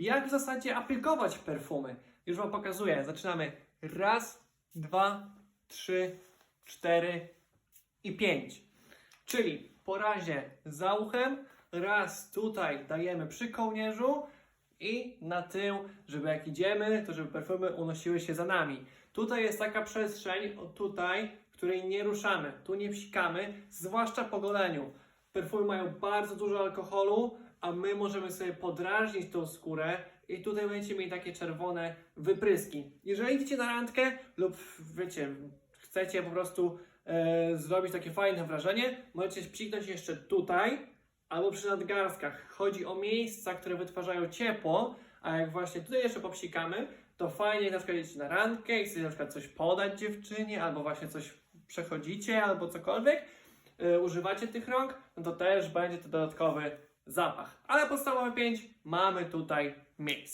Jak w zasadzie aplikować perfumy? Już Wam pokazuję. Zaczynamy. Raz, dwa, trzy, cztery i pięć. Czyli po razie za uchem, raz tutaj dajemy przy kołnierzu i na tył, żeby jak idziemy, to żeby perfumy unosiły się za nami. Tutaj jest taka przestrzeń, tutaj, której nie ruszamy, tu nie psikamy, zwłaszcza po goleniu. Perfumy mają bardzo dużo alkoholu, a my możemy sobie podrażnić tą skórę i tutaj będziecie mieli takie czerwone wypryski. Jeżeli idziecie na randkę lub wiecie, chcecie po prostu e, zrobić takie fajne wrażenie, możecie psiknąć jeszcze tutaj albo przy nadgarstkach. Chodzi o miejsca, które wytwarzają ciepło, a jak właśnie tutaj jeszcze popsikamy, to fajnie jak na przykład idziecie na randkę i chcecie na przykład coś podać dziewczynie, albo właśnie coś przechodzicie, albo cokolwiek, e, używacie tych rąk, no to też będzie to dodatkowy zapach. Ale podstawowe 5 mamy tutaj miejsce.